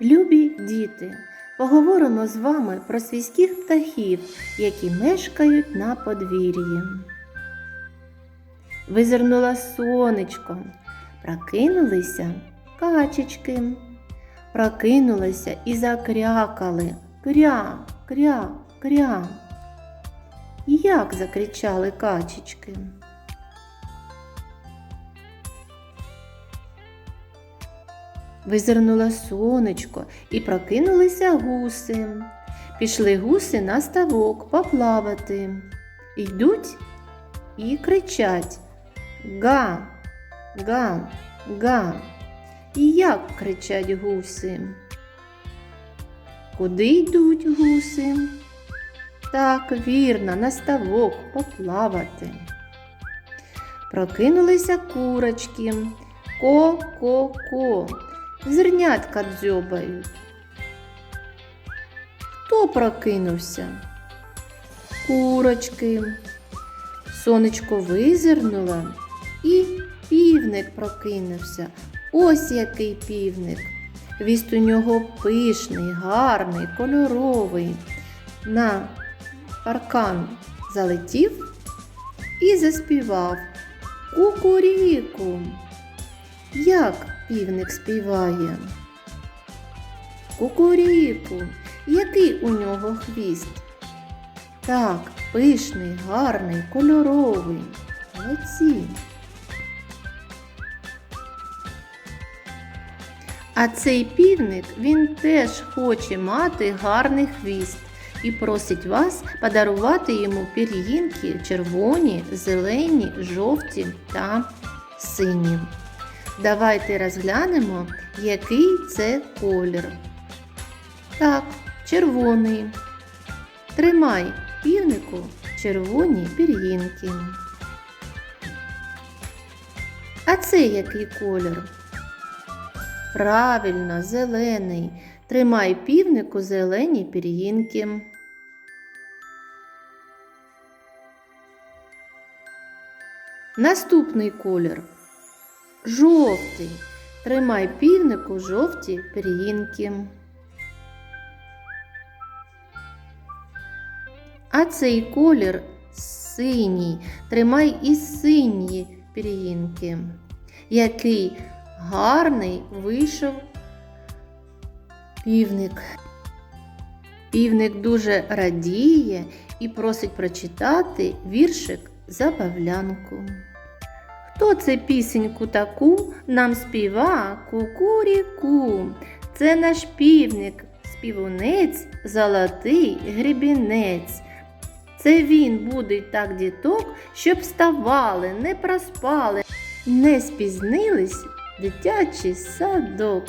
Любі діти, поговоримо з вами про свійських птахів, які мешкають на подвір'ї. Визирнуло сонечко, прокинулися качечки, прокинулися і закрякали кря, кря, кря. Як закричали качечки? Визирнуло сонечко і прокинулися гуси. Пішли гуси на ставок поплавати. Йдуть і кричать Га, га, га. І як кричать гуси? Куди йдуть гуси? Так, вірно, на ставок поплавати. Прокинулися курочки. Ко-ко-ко. Зернятка дзьобають. Хто прокинувся? Курочки. Сонечко визирнуло і півник прокинувся. Ось який півник. Хвіст у нього пишний, гарний, кольоровий. На паркан залетів і заспівав Кукуріку. Як півник співає? Кукуріку, який у нього хвіст? Так, пишний, гарний, кольоровий. Молодці. А цей півник він теж хоче мати гарний хвіст і просить вас подарувати йому пір'їнки червоні, зелені, жовті та сині. Давайте розглянемо, який це колір. Так, червоний. Тримай півнику червоні пір'їнки. А це який колір? Правильно, зелений. Тримай півнику зелені пір'їнки. Наступний колір. Жовтий. Тримай півнику жовті пір'їнки. А цей колір синій. Тримай і сині пір'їнки. Який гарний вийшов півник. Півник дуже радіє і просить прочитати віршик Забавлянку. Хто це пісеньку таку нам співа кукуріку? Це наш півник, співунець, золотий гребінець. Це він буде так діток, щоб вставали, не проспали, не спізнились дитячий садок.